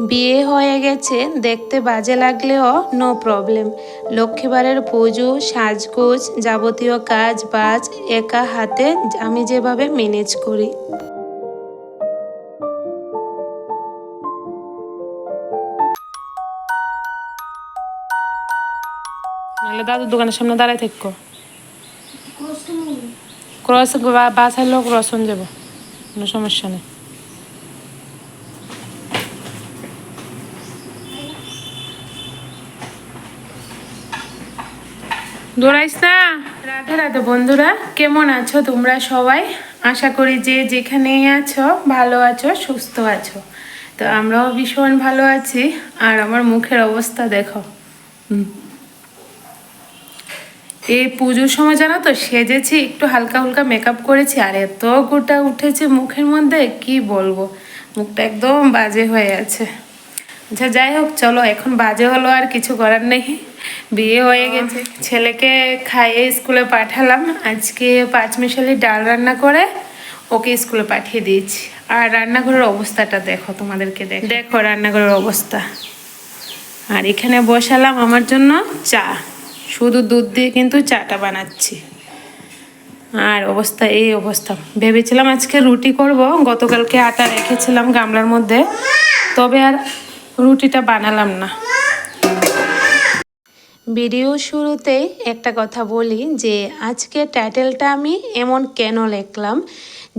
বিয়ে হয়ে গেছে, দেখতে বাজে লাগলেও নো প্রবলেম লক্ষ্মীবারের পুজো, সাজগোজ, যাবতীয় কাজ বাজ একা হাতে আমি যেভাবে ম্যানেজ করি। নাহলে দাদুর দোকানের সামনে দাঁড়াই থাকো। ক্রস বা- বাসার লোক রসন যাব কোনো সমস্যা নেই। দৌড়াইস রাধে রাধে বন্ধুরা, কেমন আছো তোমরা সবাই? আশা করি যে যেখানেই আছো, ভালো আছো, সুস্থ আছো। তো আমরাও ভীষণ ভালো আছি। আর আমার মুখের অবস্থা দেখো। এই পুজোর সময় জানো তো, সেজেছি, একটু হালকা হালকা মেকআপ করেছি, আর এত গোটা উঠেছে মুখের মধ্যে, কি বলব? মুখটা একদম বাজে হয়ে আছে। আচ্ছা যাই হোক, চলো, এখন বাজে হলো, আর কিছু করার নেই। বিয়ে হয়ে গেছে। ছেলেকে খাইয়ে স্কুলে পাঠালাম। আজকে পাঁচ মিশালি ডাল রান্না করে ওকে স্কুলে পাঠিয়ে দিয়েছি। আর রান্নাঘরের অবস্থাটা দেখো, তোমাদেরকে দেখো। দেখো রান্নাঘরের অবস্থা। আর এখানে বসালাম আমার জন্য চা। শুধু দুধ দিয়ে কিন্তু চাটা বানাচ্ছি। আর অবস্থা, এই অবস্থা। ভেবেছিলাম আজকে রুটি করব, গতকালকে আটা রেখেছিলাম গামলার মধ্যে। তবে আর রুটিটা বানালাম না। ভিডিও শুরুতে একটা কথা বলি যে, আজকে টাইটেলটা আমি এমন কেন লেখলাম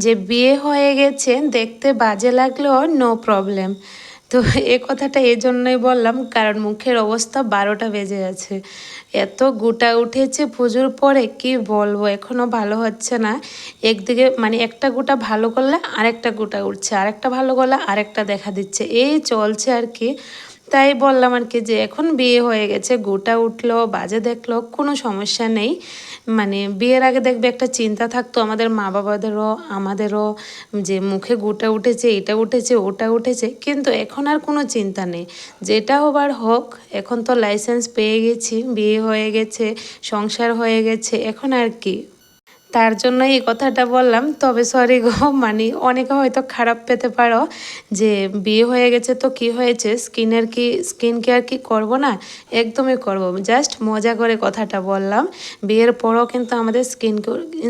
যে, বিয়ে হয়ে গেছে, দেখতে বাজে লাগলেও নো প্রবলেম তো এ কথাটা এই জন্যই বললাম, কারণ মুখের অবস্থা বারোটা বেজে আছে এত গোটা উঠেছে পুজোর পরে, কি বলব? এখনও ভালো হচ্ছে না। একদিকে মানে একটা গোটা ভালো করলে আরেকটা গোটা উঠছে, আরেকটা ভালো করলে আরেকটা দেখা দিচ্ছে। এই চলছে আর কি। তাই বললাম আর কি যে, এখন বিয়ে হয়ে গেছে, গোটা উঠল, বাজে দেখল, কোনো সমস্যা নেই। মানে বিয়ের আগে দেখবে একটা চিন্তা থাকতো, আমাদের মা বাবাদেরও, আমাদেরও যে মুখে গোটা উঠেছে, এটা উঠেছে, ওটা উঠেছে, কিন্তু এখন আর কোনো চিন্তা নেই। যেটা হবার হোক, এখন তো লাইসেন্স পেয়ে গেছি, বিয়ে হয়ে গেছে, সংসার হয়ে গেছে, এখন আর কি। তার জন্য এই কথাটা বললাম। তবে সরি গো মানে অনেকে হয়তো খারাপ পেতে পারো যে বিয়ে হয়ে গেছে তো কি হয়েছে? স্কিনের কি স্কিন কেয়ার কি করব না? একদমই করব। জাস্ট মজা করে কথাটা বললাম। বিয়ের পরও কিন্তু আমাদের স্কিন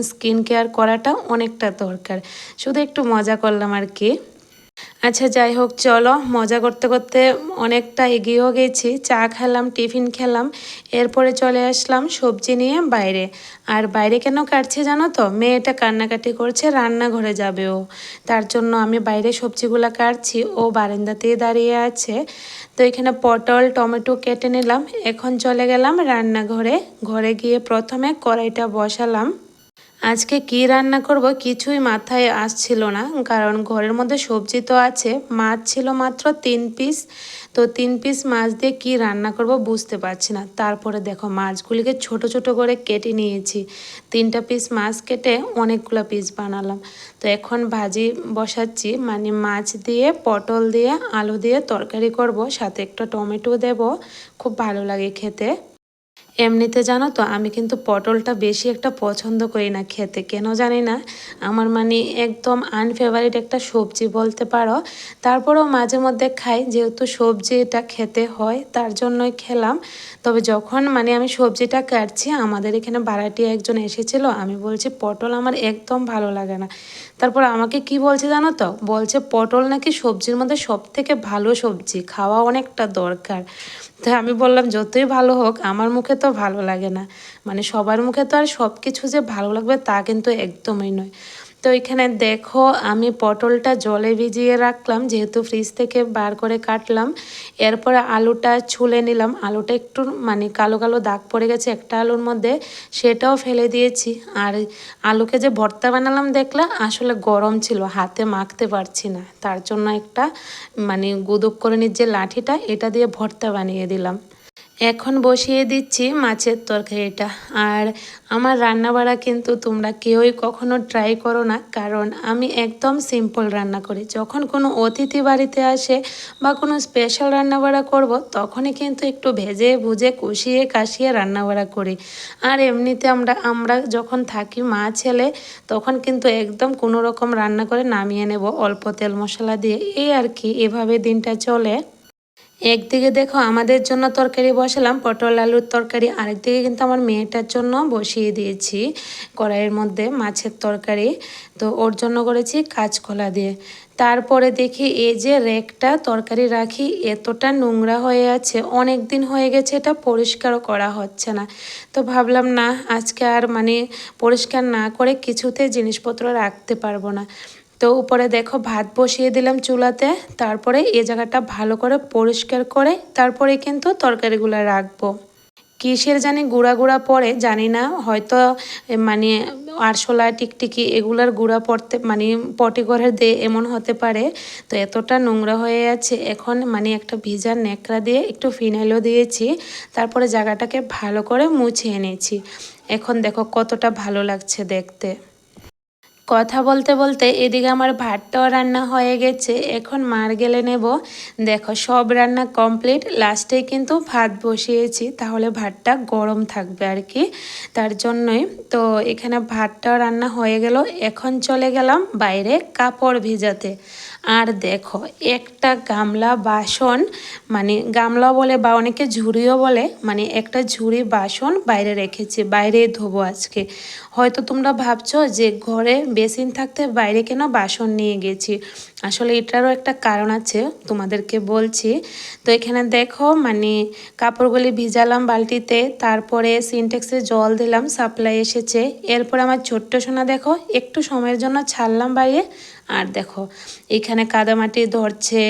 স্কিন কেয়ার করাটা অনেকটা দরকার। শুধু একটু মজা করলাম আর কি। আচ্ছা যাই হোক, চলো, মজা করতে করতে অনেকটা এগিয়েও গেছি। চা খেলাম, টিফিন খেলাম, এরপরে চলে আসলাম সবজি নিয়ে বাইরে। আর বাইরে কেন কাটছে জানো তো? মেয়েটা কান্নাকাটি করছে, রান্নাঘরে যাবে ও। তার জন্য আমি বাইরে সবজিগুলো কাটছি, ও বারান্দাতেই দাঁড়িয়ে আছে। তো এখানে পটল, টমেটো কেটে নিলাম, এখন চলে গেলাম রান্নাঘরে। ঘরে গিয়ে প্রথমে কড়াইটা বসালাম। আজকে কি রান্না করব কিছুই মাথায় আসছিল না, কারণ ঘরের মধ্যে সবজি তো আছে। মাছ ছিল মাত্র তিন পিস। তো তিন পিস মাছ দিয়ে কি রান্না করব বুঝতে পারছি না। তারপরে দেখো, মাছগুলিকে ছোট ছোট করে কেটে নিয়েছি। তিনটা পিস মাছ কেটে অনেকগুলো পিস বানালাম। তো এখন ভাজি বসাচ্ছি। মানে মাছ দিয়ে, পটল দিয়ে, আলু দিয়ে তরকারি করব। সাথে একটা টমেটো দেব। খুব ভালো লাগে খেতে। এমনিতে জানো তো, আমি কিন্তু পটলটা বেশি একটা পছন্দ করি না খেতে। কেন জানি না? আমার মানে একদম আনফেভারিট একটা সবজি বলতে পারো। তারপরেও মাঝে মধ্যে খাই, যেহেতু সবজি এটা খেতে হয়, তার জন্যই খেলাম। তবে যখন মানে আমি সবজিটা কাটছি, আমাদের এখানে বাড়াটি একজন এসেছিল, আমি বলছি, পটল আমার একদম ভালো লাগে না। তারপর আমাকে কি বলছে জানো তো? বলছে, পটল নাকি সবজির মধ্যে সব থেকে ভালো সবজি, খাওয়া অনেকটা দরকার। তো আমি বললাম, যতই ভালো হোক, আমার মুখে তো ভালো লাগে না। মানে সবার মুখে তো আর সব কিছু যে ভালো লাগবে তা কিন্তু একদমই নয়। তো এখানে দেখো, আমি পটলটা জলে ভিজিয়ে রাখলাম, যেহেতু ফ্রিজ থেকে বার করে কাটলাম। এরপরে আলুটা ছুলে নিলাম। আলুটা একটু মানে কালো কালো দাগ পড়ে গেছে একটা আলুর মধ্যে, সেটাও ফেলে দিয়েছি। আর আলুকে যে ভর্তা বানালাম দেখলাম আসলে গরম ছিল, হাতে মাখতে পারছি না। তার জন্য একটা মানে গুদক করে নির যে লাঠিটা, এটা দিয়ে ভর্তা বানিয়ে দিলাম। এখন বসিয়ে দিচ্ছি মাছের তরকারিটা। আর আমার রান্নাবাড়া কিন্তু তোমরা কেউই কখনো ট্রাই করো না, কারণ আমি একদম সিম্পল রান্না করি। যখন কোনো অতিথি বাড়িতে আসে বা কোনো স্পেশাল রান্নাবাড়া করব, তখনই কিন্তু একটু ভেজে ভুজে কষিয়ে কাশিয়ে রান্নাবাড়া করি। আর এমনিতে আমরা আমরা যখন থাকি মা ছেলে, তখন কিন্তু একদম কোনো রকম রান্না করে নামিয়ে নেব অল্প তেল মশলা দিয়ে। এই আর কি, এভাবে দিনটা চলে। একদিকে দেখো আমাদের জন্য তরকারি বসালাম, পটল আলুর তরকারি, আরেকদিকে কিন্তু আমার মেয়েটার জন্য বসিয়ে দিয়েছি কড়াইয়ের মধ্যে মাছের তরকারি। তো ওর জন্য করেছি কাঁচকলা দিয়ে। তারপরে দেখি এই যে রেকটা তরকারি রাখি, এতটা নোংরা হয়ে আছে অনেক দিন হয়ে গেছে, এটা পরিষ্কারও করা হচ্ছে না। তো ভাবলাম, না, আজকে আর মানে পরিষ্কার না করে কিছুতে জিনিসপত্র রাখতে পারব না। তো উপরে দেখো ভাত বসিয়ে দিলাম চুলাতে। তারপরে এই জায়গাটা ভালো করে পরিষ্কার করে তারপরে কিন্তু তরকারিগুলো রাখব। কিসের জানি গুঁড়া গুঁড়া পড়ে জানি না, হয়তো মানে আরশোলা, টিকটিকি এগুলার গুঁড়া পড়তে মানে পটি করে দে এমন হতে পারে। তো এতটা নোংরা হয়ে আছে। এখন মানে একটা ভিজা ন্যাকড়া দিয়ে একটু ফিনাইলও দিয়েছি। তারপরে জায়গাটাকে ভালো করে মুছে এনেছি। এখন দেখো কতটা ভালো লাগছে দেখতে। কথা বলতে বলতে এদিকে আমার ভাতটাও রান্না হয়ে গেছে, এখন মার গেলে নেব। দেখো, সব রান্না কমপ্লিট, লাস্টে কিন্তু ভাত বসিয়েছি, তাহলে ভাতটা গরম থাকবে আর কি, তার জন্যই। তো এখানে ভাতটাও রান্না হয়ে গেল, এখন চলে গেলাম বাইরে কাপড় ভিজাতে। আর দেখো, একটা গামলা বাসন মানে গামলা বলে বা অনেকে ঝুড়িও বলে মানে একটা ঝুড়ি বাসন বাইরে রেখেছি, বাইরে ধোবো আজকে। হয়তো তোমরা ভাবছ যে ঘরে বেসিন থাকতে বাইরে কেন বাসন নিয়ে গেছি? আসলে এটারও একটা কারণ আছে, তোমাদেরকে বলছি। তো এখানে দেখো মানে কাপড়গুলি ভিজালাম বালতিতে, তারপরে সিনটেক্সে জল দিলাম, সাপ্লাই এসেছে। এরপর আমার ছোট্ট সোনা দেখো, একটু সময়ের জন্য ছাড়লাম বাইরে আর দেখো, এখানে কাদামাটি ধরছে,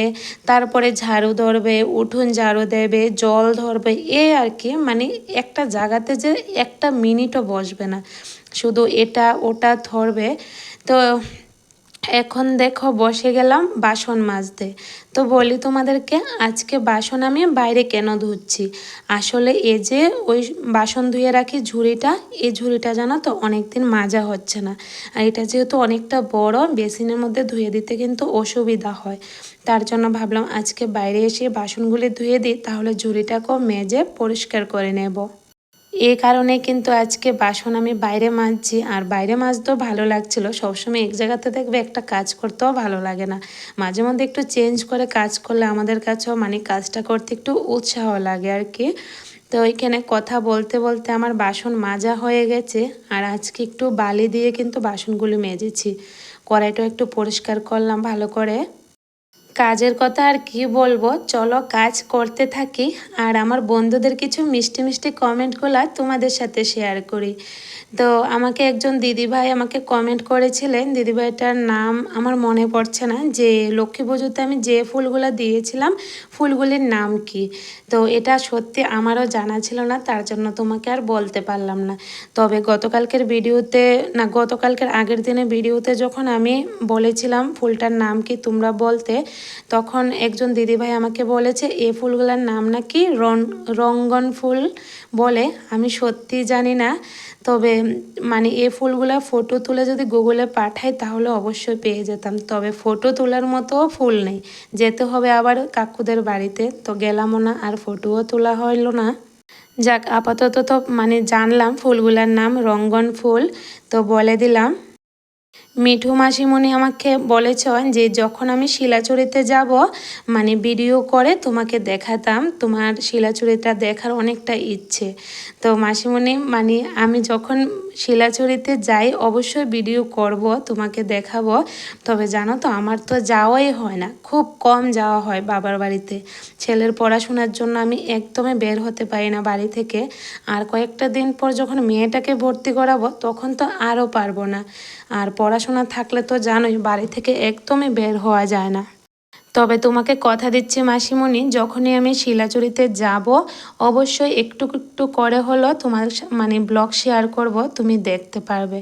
তারপরে ঝাড়ু ধরবে, উঠুন ঝাড়ু দেবে, জল ধরবে, এ আর কি মানে একটা জায়গাতে যে একটা মিনিটও বসবে না। শুধু এটা, ওটা ধরবে। তো এখন দেখো বসে গেলাম বাসন মাজতে। তো বলি তোমাদেরকে, আজকে বাসন আমি বাইরে কেন ধুচ্ছি? আসলে এ যে ওই বাসন ধুয়ে রাখি ঝুড়িটা, এই ঝুড়িটা জানো তো অনেক দিন মাজা হচ্ছে না। আর এটা যেহেতু অনেকটা বড়, বেসিনের মধ্যে ধুয়ে দিতে কিন্তু অসুবিধা হয়। তার জন্য ভাবলাম আজকে বাইরে এসে বাসনগুলি ধুয়ে দিই, তাহলে ঝুড়িটাকেও মেজে পরিষ্কার করে নেব। এই কারণে কিন্তু আজকে বাসন আমি বাইরে মাজছি, আর বাইরে মাজতেও ভালো লাগছিল। সবসময় এক জায়গাতে দেখবে একটা কাজ করতেও ভালো লাগে না। মাঝে মধ্যে একটু চেঞ্জ করে কাজ করলে আমাদের কাছেও মানে কাজটা করতে একটু উৎসাহ লাগে আর কি। তো ওইখানে কথা বলতে বলতে আমার বাসন মাজা হয়ে গেছে, আর আজকে একটু বালি দিয়ে কিন্তু বাসনগুলো মেজেছি। কড়াইটাও একটু পরিষ্কার করলাম ভালো করে। কাজের কথা আর কি বলব? চলো কাজ করতে থাকি। আর আমার বন্ধুদের কিছু মিষ্টি মিষ্টি কমেন্টগুলো তোমাদের সাথে শেয়ার করি। তো আমাকে একজন দিদিভাই আমাকে কমেন্ট করেছিলেন। দিদিভাইটার নাম আমার মনে পড়ছে না। যে লক্ষ্মী পুজোতে আমি যে ফুলগুলো দিয়েছিলাম, ফুলগুলির নাম কি? তো এটা সত্যি আমারও জানা ছিল না, তার জন্য তোমাকে আর বলতে পারলাম না। তবে গতকালকের ভিডিওতে, না, গতকালকের আগের দিনে ভিডিওতে যখন আমি বলেছিলাম ফুলটার নাম কি তোমরা বলতে, তখন একজন দিদিভাই আমাকে বলেছে এই ফুলগুলোর নাম নাকি রন, রঙ্গন ফুল বলে। আমি সত্যি জানি না। তবে মানে এ ফুলগুলা ফটো তুলে যদি গুগলে পাঠাই তাহলে অবশ্যই পেয়ে যেতাম। তবে ফটো তোলার মতো ফুল নেই। যেতে হবে আবার কাকুদের বাড়িতে। তো গেলামও না, আর ফটোও তোলা হইল না। যাক, আপাতত তো মানে জানলাম ফুলগুলার নাম রঙ্গন ফুল। তো বলে দিলাম মিঠু মাসিমণি আমাকে বলেছেন যে যখন আমি শিলাচুরিতে যাব মানে ভিডিও করে তোমাকে দেখাতাম, তোমার শিলাচুরিটা দেখার অনেকটা ইচ্ছে। তো মাসিমণি মানে আমি যখন শিলাচুরিতে যাই, অবশ্যই ভিডিও করব, তোমাকে দেখাবো। তবে জানো তো, আমার তো যাওয়াই হয় না। খুব কম যাওয়া হয় বাবার বাড়িতে। ছেলের পড়াশোনার জন্য আমি একদমই বের হতে পারি না বাড়ি থেকে। আর কয়েকটা দিন পর যখন মেয়েটাকে ভর্তি করাবো, তখন তো আরও পারব না। আর পড়াশোনা থাকলে তো জানোই বাড়ি থেকে একদমই বের হওয়া যায় না। তবে তোমাকে কথা দিচ্ছি মাসিমণি, যখনই আমি শিলাচুরিতে যাব, অবশ্যই একটু একটু করে হলো তোমার মানে ব্লগ শেয়ার করব, তুমি দেখতে পারবে।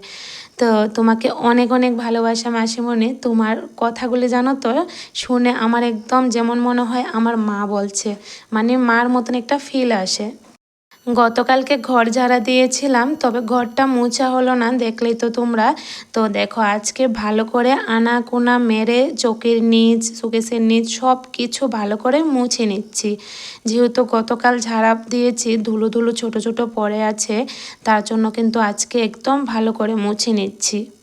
তো তোমাকে অনেক অনেক ভালোবাসা মাসিমণি। তোমার কথাগুলি জানো তো, শুনে আমার একদম যেমন মনে হয় আমার মা বলছে মানে মার মতন একটা ফিল আসে। গতকালকে ঘর ঝাড়া দিয়েছিলাম, তবে ঘরটা মোছা হলো না, দেখলেই তো তোমরা। তো দেখো, আজকে ভালো করে আনা কোনা মেরে চোখের নিচ সুকেশের নিচ সব কিছু ভালো করে মুছে নিচ্ছি। যেহেতু গতকাল ঝাড়া দিয়েছি, ধুলো ধুলো ছোট ছোট পড়ে আছে, তার জন্য কিন্তু আজকে একদম ভালো করে মুছে নিচ্ছি।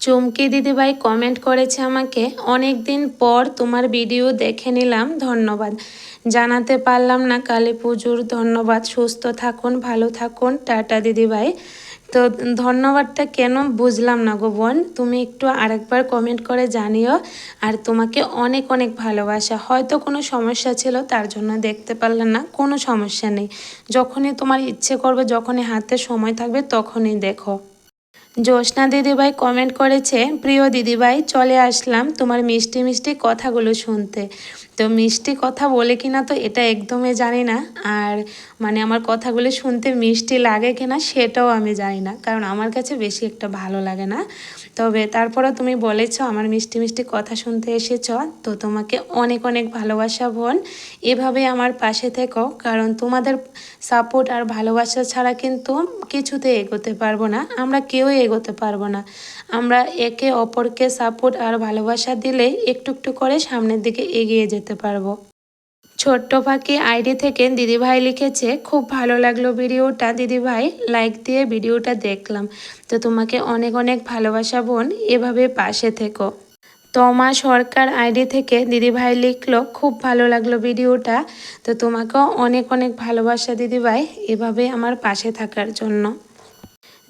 চুমকি দিদিভাই কমেন্ট করেছে আমাকে অনেক দিন পর তোমার ভিডিও দেখে নিলাম, ধন্যবাদ। জানাতে পারলাম না কালী পুজোর, ধন্যবাদ, সুস্থ থাকুন, ভালো থাকুন, টাটা দিদিভাই। তো ধন্যবাদটা কেন বুঝলাম না গো বোন, তুমি একটু আরেকবার কমেন্ট করে জানিও, আর তোমাকে অনেক অনেক ভালোবাসা। হয়তো কোনো সমস্যা ছিল, তার জন্য দেখতে পারলাম না, কোনো সমস্যা নেই। যখনই তোমার ইচ্ছে করবে, যখনই হাতে সময় থাকবে, তখনই দেখো। জ্যোৎস্না দিদিভাই কমেন্ট করেছে, প্রিয় দিদিভাই, চলে আসলাম তোমার মিষ্টি মিষ্টি কথাগুলো শুনতে। তো মিষ্টি কথা বলে কিনা তো এটা একদমই জানি না। আর মানে আমার কথাগুলো শুনতে মিষ্টি লাগে কিনা সেটাও আমি জানি না। কারণ আমার কাছে বেশি একটা ভালো লাগে না। তবে তারপরে তুমি বলেছ, আমার মিষ্টি মিষ্টি কথা শুনতে এসেছ, তো তোমাকে অনেক অনেক ভালোবাসা বোন। এভাবে আমার পাশে থেকো, কারণ তোমাদের সাপোর্ট আর ভালোবাসা ছাড়া কিন্তু কিছুতে এগোতে পারব না। আমরা কেউই এগোতে পারব না। আমরা একে অপরকে সাপোর্ট আর ভালোবাসা দিলেই একটু একটু করে সামনের দিকে এগিয়ে যেতে পারব। ছোট্ট পাখি আইডি থেকে দিদিভাই লিখেছে, খুব ভালো লাগল ভিডিওটা, দিদিভাই। লাইক দিয়ে ভিডিওটা দেখলাম। তো তোমাকে অনেক অনেক ভালোবাসা বোন, এভাবে পাশে থেকো। তমা সরকার আইডি থেকে দিদিভাই লিখলো, খুব ভালো লাগল ভিডিওটা। তো তোমাকেও অনেক অনেক ভালোবাসা দিদিভাই, এভাবে আমার পাশে থাকার জন্য।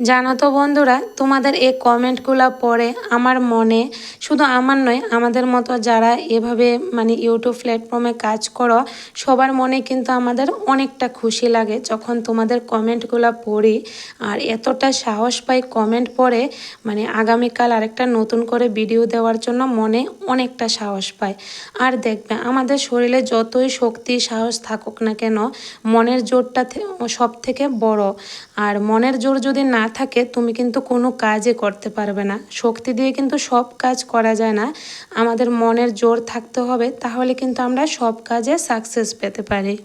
জানো তো বন্ধুরা, তোমাদের এই কমেন্টগুলো পড়ে আমার মনে, শুধু আমার নয়, আমাদের মতো যারা এভাবে মানে ইউটিউব প্ল্যাটফর্মে কাজ করো, সবার মনে কিন্তু আমাদের অনেকটা খুশি লাগে যখন তোমাদের কমেন্টগুলো পড়ি। আর এতটা সাহস পাই কমেন্ট পড়ে মানে আগামীকাল আরেকটা নতুন করে ভিডিও দেওয়ার জন্য মনে অনেকটা সাহস পায় আর দেখবে, আমাদের শরীরে যতই শক্তি, সাহস থাকুক না কেন, মনের জোরটা সব থেকে বড়। আর মনের জোর যদি না থাকে, তুমি কিন্তু কোনো কাজই করতে পারবে না। শক্তি দিয়ে কিন্তু সব কাজ করা যায় না। আমাদের মনের জোর থাকতে হবে, তাহলে কিন্তু আমরা সব কাজে সাকসেস পেতে পারি।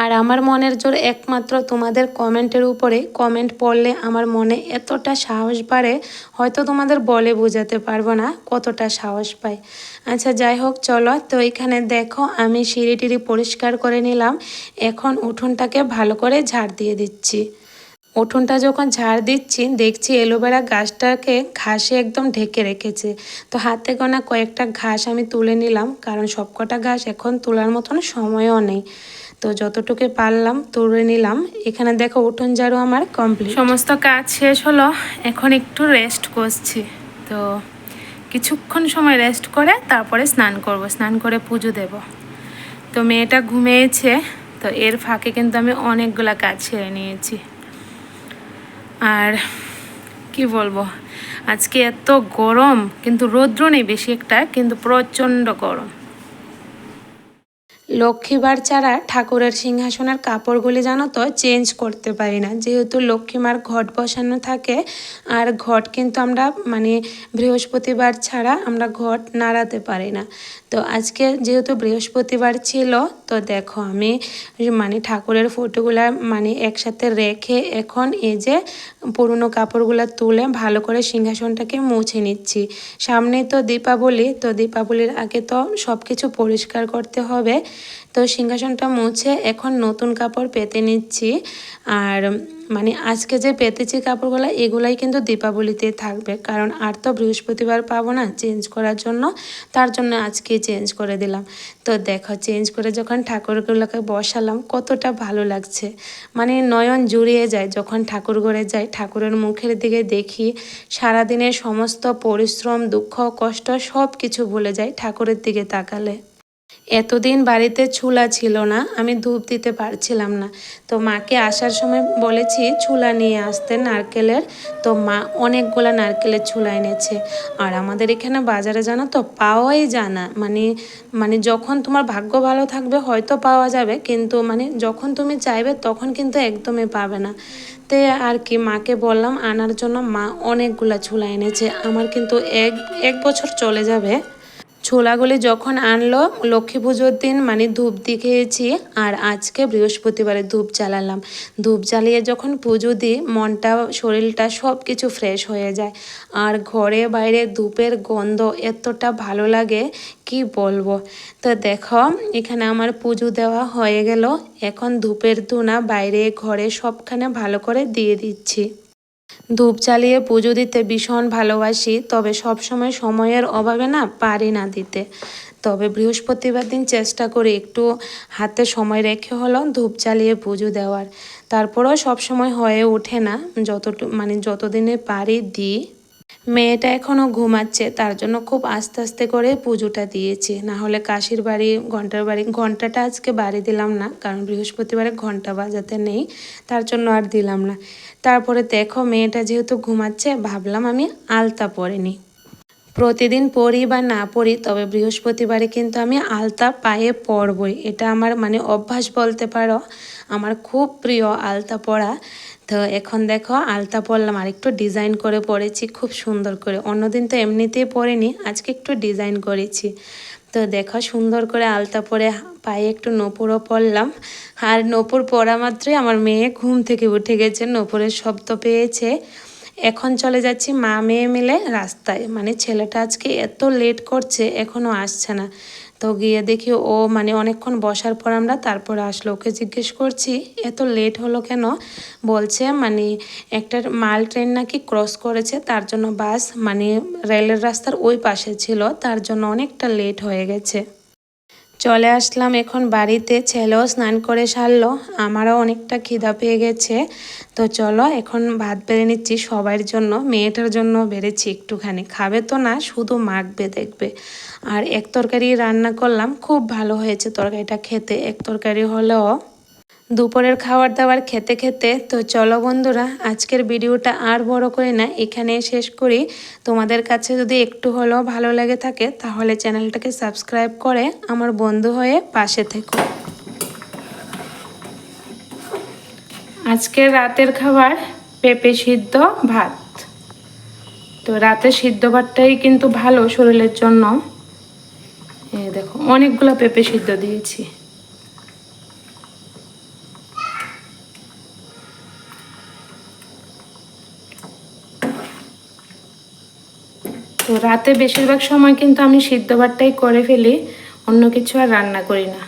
আর আমার মনের জোর একমাত্র তোমাদের কমেন্টের উপরে। কমেন্ট পড়লে আমার মনে এতটা সাহস বাড়ে, হয়তো তোমাদের বলে বোঝাতে পারব না কতটা সাহস পাই। আচ্ছা যাই হোক, চলো। তো এখানে দেখো, আমি সিঁড়ি টিড়ি পরিষ্কার করে নিলাম। এখন উঠোনটাকে ভালো করে ঝাড় দিয়ে দিচ্ছি। উঠোনটা যখন ঝাড় দিচ্ছি, দেখছি এলোভেরা গাছটাকে ঘাসে একদম ঢেকে রেখেছে। তো হাতে গোনা কয়েকটা ঘাস আমি তুলে নিলাম, কারণ সবকটা ঘাস এখন তোলার মতন সময়ও নেই। তো যতটুকু পারলাম তুলে নিলাম। এখানে দেখো উঠোন ঝাড়ু আমার কমপ্লিট সমস্ত কাজ শেষ হলো, এখন একটু রেস্ট করছি। তো কিছুক্ষণ সময় রেস্ট করে তারপরে স্নান করব, স্নান করে পুজো দেব। তো মেয়েটা ঘুমিয়েছে, তো এর ফাঁকে কিন্তু আমি অনেকগুলা কাজ ছেড়ে নিয়েছি। আর কি বলব? আজকে এত গরম, কিন্তু রৌদ্র নেই বেশি একটা, কিন্তু প্রচণ্ড গরম। লক্ষ্মীবার ছাড়া ঠাকুরের সিংহাসনের কাপড়গুলি জানো তো চেঞ্জ করতে পারি না। যেহেতু লক্ষ্মীমার ঘট বসানো থাকে, আর ঘট কিন্তু আমরা মানে বৃহস্পতিবার ছাড়া আমরা ঘট নাড়াতে পারি না। তো আজকে যেহেতু বৃহস্পতিবার ছিল, তো দেখো আমি মানে ঠাকুরের ফটোগুলা মানে একসাথে রেখে এখন এই যে পুরনো কাপড়গুলো তুলে ভালো করে সিংহাসনটাকে মুছে নিচ্ছি। সামনে তো দীপাবলি, তো দীপাবলির আগে তো সব কিছু পরিষ্কার করতে হবে। তো সিংহাসনটা মুছে এখন নতুন কাপড় পেতে নিচ্ছি। আর মানে আজকে যে পেতেছি কাপড়গুলো, এগুলাই কিন্তু দীপাবলিতে থাকবে। কারণ আর তো বৃহস্পতিবার পাবো না চেঞ্জ করার জন্য, তার জন্য আজকে চেঞ্জ করে দিলাম। তো দেখো, চেঞ্জ করে যখন ঠাকুরগুলোকে বসালাম, কতটা ভালো লাগছে। মানে নয়ন জুড়িয়ে যায় যখন ঠাকুর ঘরে যাই ঠাকুরের মুখের দিকে দেখি, সারাদিনের সমস্ত পরিশ্রম, দুঃখ, কষ্ট সব কিছু ভুলে যায় ঠাকুরের দিকে তাকালে। এতদিন বাড়িতে চুলা ছিল না, আমি ধূপ দিতে পারছিলাম না। তো মাকে আসার সময় বলেছি, চুলা নিয়ে আসতে নারকেলের। তো মা অনেকগুলা নারকেলের চুলা এনেছে। আর আমাদের এখানে বাজারে জানো তো, পাওয়াই যায় না। মানে মানে যখন তোমার ভাগ্য ভালো থাকবে, হয়তো পাওয়া যাবে, কিন্তু মানে যখন তুমি চাইবে, তখন কিন্তু একদমই পাবে না। তে আর কি, মাকে বললাম, আনার জন্য মা অনেকগুলা চুলা এনেছে। আমার কিন্তু এক এক বছর চলে যাবে। ছোলাগুলি যখন আনলো, লক্ষ্মী পুজোর দিন মানে ধূপ দিয়েছি আর আজকে বৃহস্পতিবারে ধূপ জ্বালালাম। ধূপ জ্বালিয়ে যখন পুজো দিই, মনটা, শরীরটা সব কিছু ফ্রেশ হয়ে যায়। আর ঘরে বাইরে ধূপের গন্ধ এতটা ভালো লাগে, কি বলব? তো দেখো, এখানে আমার পুজো দেওয়া হয়ে গেল। এখন ধূপের ধুনা বাইরে ঘরে সবখানে ভালো করে দিয়ে দিচ্ছি। ধূপ চালিয়ে পুজো দিতে ভীষণ ভালোবাসি, তবে সবসময় সময়ের অভাবে না পারি না দিতে। তবে বৃহস্পতিবার দিন চেষ্টা করি একটু হাতে সময় রেখে হলো ধূপ চালিয়ে পুজো দেওয়ার। তারপরেও সবসময় হয়ে ওঠে না, যতটু মানে যতদিনে পারি দিই। মেয়েটা এখনও ঘুমাচ্ছে, তার জন্য খুব আস্তে আস্তে করে পুজোটা দিয়েছি। না হলে কাশির বাড়ি, ঘণ্টার বাড়ি, ঘন্টাটা আজকে বাড়ি দিলাম না, কারণ বৃহস্পতিবারে ঘণ্টা বাজাতে নেই, তার জন্য আর দিলাম না। তারপরে দেখো মেয়েটা যেহেতু ঘুমাচ্ছে, ভাবলাম আমি আলতা পরে নিই। প্রতিদিন পড়ি বা না পড়ি তবে বৃহস্পতিবারে কিন্তু আমি আলতা পায়ে পরবই। এটা আমার মানে অভ্যাস বলতে পারো, আমার খুব প্রিয় আলতা পরা। তো এখন দেখো আলতা পরলাম, আর একটু ডিজাইন করে পরেছি, খুব সুন্দর করে। অন্যদিন তো এমনিতেই পরিনি, আজকে একটু ডিজাইন করেছি। তো দেখো সুন্দর করে আলতা পরে পায়ে একটু নপুরও পরলাম। আর নপুর পরা মাত্রই আমার মেয়ে ঘুম থেকে উঠে গেছে, নপুরের শব্দ পেয়েছে। এখন চলে যাচ্ছি মা মেয়ে মিলে রাস্তায়। মানে ছেলেটা আজকে এত লেট করছে এখনও আসছে না। তো গিয়ে দেখি ও মানে অনেকক্ষণ বসার পর আমরা তারপর আসলো। ওকে জিজ্ঞেস করছি, এত লেট হলো কেন? বলছে মানে একটা মাল ট্রেন নাকি ক্রস করেছে, তার জন্য বাস মানে রেলের রাস্তার ওই পাশে ছিল, তার জন্য অনেকটা লেট হয়ে গেছে। চলে আসলাম এখন বাড়িতে। ছেলেও স্নান করে সারলো, আমারও অনেকটা খিদা পেয়ে গেছে। তো চলো এখন ভাত বেড়ে নিচ্ছি সবার জন্য, মেয়েটার জন্য বেড়েছি একটুখানি। খাবে তো না, শুধু মাখবে দেখবে। আর এক তরকারি রান্না করলাম, খুব ভালো হয়েছে তরকারিটা খেতে। এক তরকারি হলেও দুপুরের খাবার দাবার খেতে খেতে, তো চলো বন্ধুরা, আজকের ভিডিওটা আর বড় করে না এখানে শেষ করি। তোমাদের কাছে যদি একটু হলেও ভালো লেগে থাকে, তাহলে চ্যানেলটাকে সাবস্ক্রাইব করে আমার বন্ধু হয়ে পাশে থেকো। আজকের রাতের খাবার পেঁপে সিদ্ধ ভাত। তো রাতে সিদ্ধ ভাতটাই কিন্তু ভালো শরীরের জন্য। দেখো, অনেকগুলো পেঁপে সিদ্ধ দিয়েছি। রাতে বেশিরভাগ সময় কিন্তু আমি সিদ্ধ ভাতটাই করে ফেলি, অন্য কিছু আর রান্না করি না।